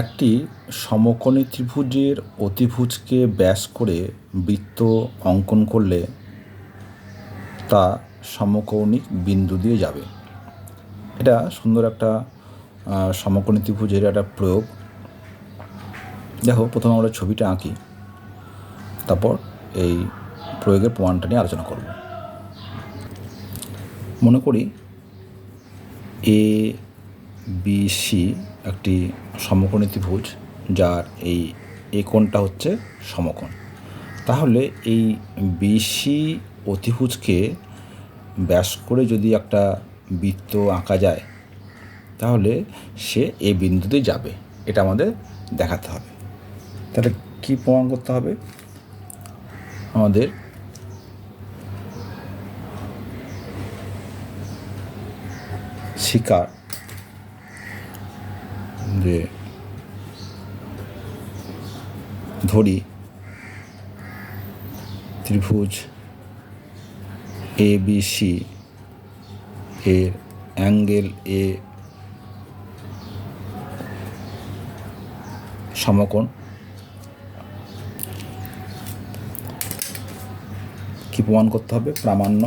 একটি সমকোণী ত্রিভুজের অতিভুজকে ব্যাস করে বৃত্ত অঙ্কন করলে তা সমকৌণিক বিন্দু দিয়ে যাবে। এটা সুন্দর একটা সমকোণী ত্রিভুজের একটা প্রয়োগ। দেখো, প্রথমে আমরা ছবিটা আঁকি, তারপর এই প্রয়োগের প্রমাণটা নিয়ে আলোচনা করব। মনে করি এ বি সি একটি সমকোণী ত্রিভুজ যার এই এ কোণটা হচ্ছে সমকোণ। তাহলে এই বেশি অতিভুজকে ব্যাস করে যদি একটা বৃত্ত আঁকা যায়, তাহলে সে এ বিন্দুতে যাবে। এটা আমাদের দেখাতে হবে। তাহলে কী প্রমাণ করতে হবে? আমাদের শিকার যে ধরি, ত্রিভুজ এ বি সি এর অ্যাঙ্গেল এ সমকোণ। কি প্রমাণ করতে হবে, প্রামাণ্য।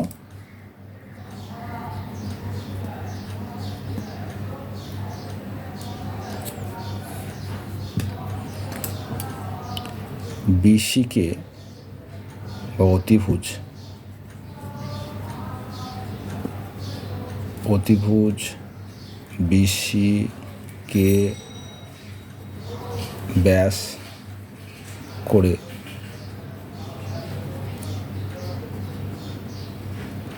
বিসিকে বা অতিভুজ। অতিভুজ বিসিকে ব্যাস করে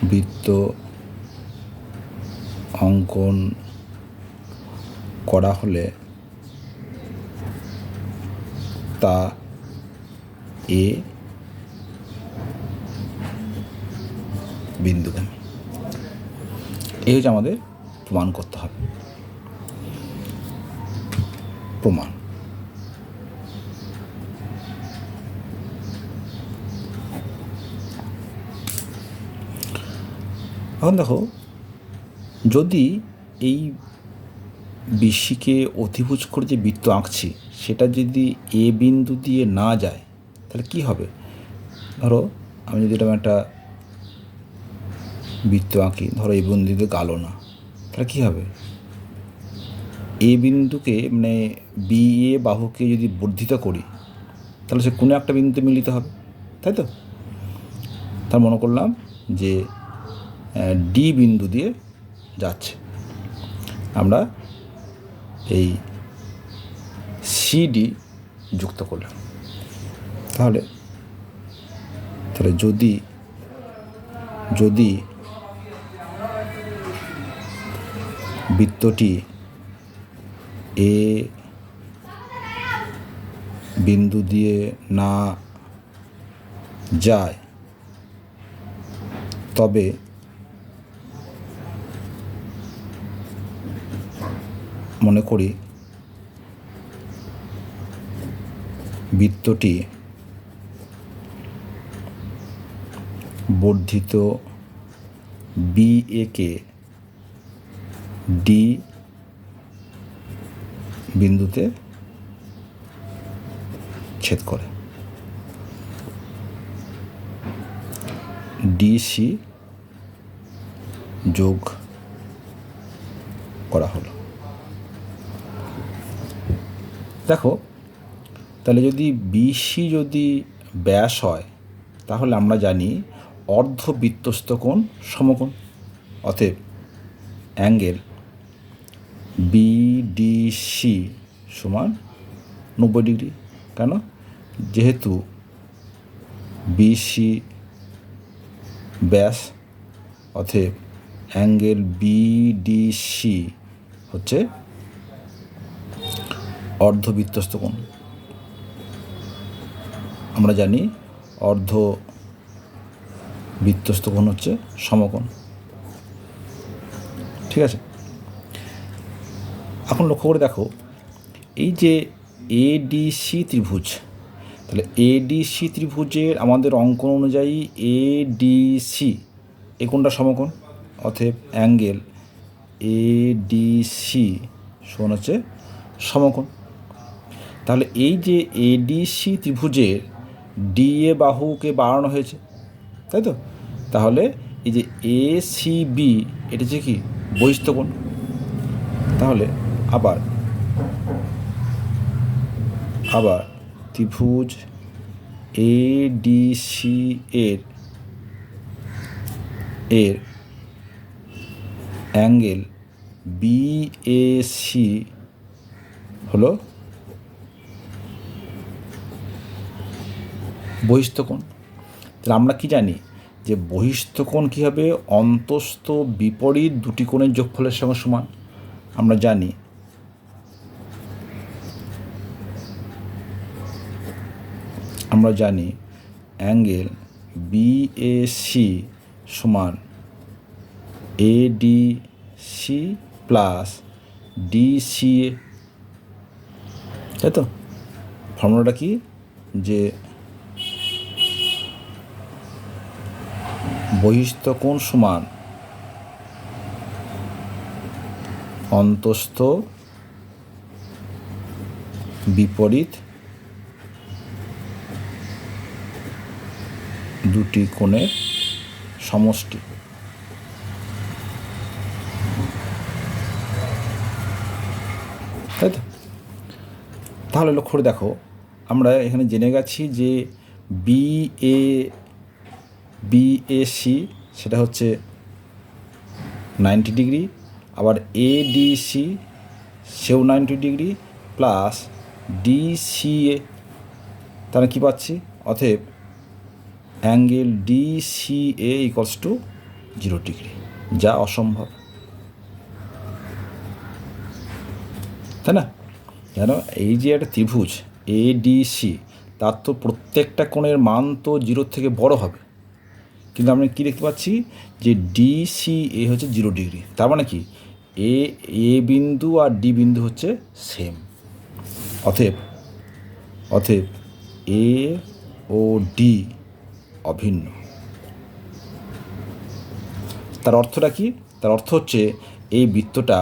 বৃত্ত অঙ্কন করা হলে তা এ বিন্দুগামী এই হচ্ছে আমাদের প্রমাণ করতে হবে। প্রমাণ। এখন দেখো, যদি এই বিশিকে অতিভুজ করে যে বৃত্ত আঁকছি, সেটা যদি এ বিন্দু দিয়ে না যায় তাহলে কি হবে? ধরো, আমি যদি এরকম একটা বৃত্ত আঁকি, ধরো এই বিন্দুতে গালো না, তাহলে কী হবে? এ বিন্দুকে মানে বি এ বাহুকে যদি বর্ধিত করি, তাহলে সে কোনো একটা বিন্দুতে মিলিত হবে, তাই তো? তার মনে করলাম যে ডি বিন্দু দিয়ে যাচ্ছে। আমরা এই সিডি যুক্ত করলাম। তাহলে তাহলে যদি যদি বৃত্তটি এ বিন্দু দিয়ে না যায় তবে মনে করি বৃত্তটি বর্ধিত বি একে ডি বিন্দুতে ছেদ করে। ডিসি যোগ করা হলো। দেখো, তাহলে যদি বিসি যদি ব্যাস হয়, তাহলে আমরা জানি অর্ধবৃত্তস্থ কোণ, সমকোণ। অতএব অ্যাঙ্গেল বিডিসি সমান নব্বই ডিগ্রি। কেন? যেহেতু বিসি ব্যাস, অতএব অ্যাঙ্গেল বিডিসি হচ্ছে অর্ধবৃত্তস্থ কোণ। আমরা জানি অর্ধ বৃত্তস্থ কোণ হচ্ছে সমকোণ। ঠিক আছে? এখন লক্ষ্য করে দেখো, এই যে এডিসি ত্রিভুজ, তাহলে এডিসি ত্রিভুজের আমাদের অঙ্কন অনুযায়ী এডিসি এ কোনটা সমকোণ? অতএব অ্যাঙ্গেল এডিসি সমান হচ্ছে সমকোণ। তাহলে এই যে এডিসি ত্রিভুজের ডিএ বাহুকে বাড়ানো হয়েছে, তাই তো? তাহলে এই যে এ সি বি এটা যে কি? বহিস্থকোণ তাহলে আবার আবার ত্রিভুজ এ ডি সি এর এর অ্যাঙ্গেল বি এ বিএসি হলো বহিস্থকোণ তাহলে আমরা কি জানি? যে বহিস্থকোণ কী হবে? অন্তস্থ বিপরীত দুটি কোণের যোগফলের সঙ্গে সমান। আমরা জানি আমরা জানি অ্যাঙ্গেল বিএসি সমান এডিসি প্লাস ডিসিএ তাই তো? ফর্মুলাটা কি? যে বহিস্থ কোণ সমান? অন্তস্থ, বিপরীত দুটি কোণের সমষ্টি। তাই তো? তাহলে লক্ষ্য করে দেখো, আমরা এখানে জেনে গেছি যে বি এ বিএসি সেটা হচ্ছে নাইনটি ডিগ্রি আবার এডিসি সেও নাইনটি ডিগ্রি প্লাস ডিসিএ তাহলে কী পাচ্ছি? অতএব angle DCA equals to zero degree যা অসম্ভব। তাই না? জানো এই যে একটা ত্রিভুজ এডিসি তার তো প্রত্যেকটা কোণের মান তো জিরোর থেকে বড় হবে। কিন্তু আমরা কী দেখতে পাচ্ছি? যে ডিসি এ হচ্ছে জিরো ডিগ্রি তার মানে কি? এ এ বিন্দু আর ডি বিন্দু হচ্ছে সেম অতএব অতএব এ ও ডি অভিন্ন। তার অর্থটা কি? তার অর্থ হচ্ছে এই বৃত্তটা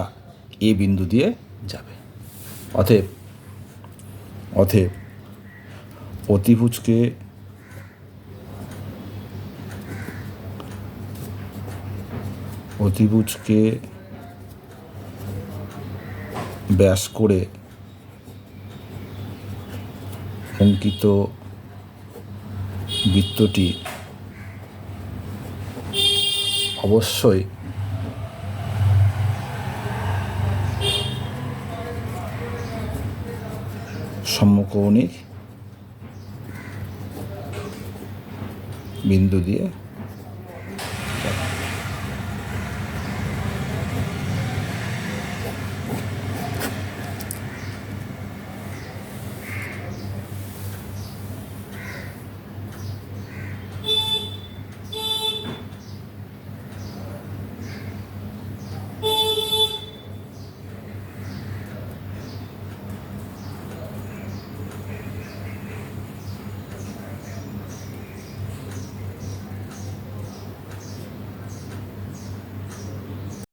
এ বিন্দু দিয়ে যাবে। অতএব অতএব অতিভুজকে অতিভুজকে ব্যাস করে অঙ্কিত বৃত্তটি অবশ্যই সমকৌণিক বিন্দু দিয়ে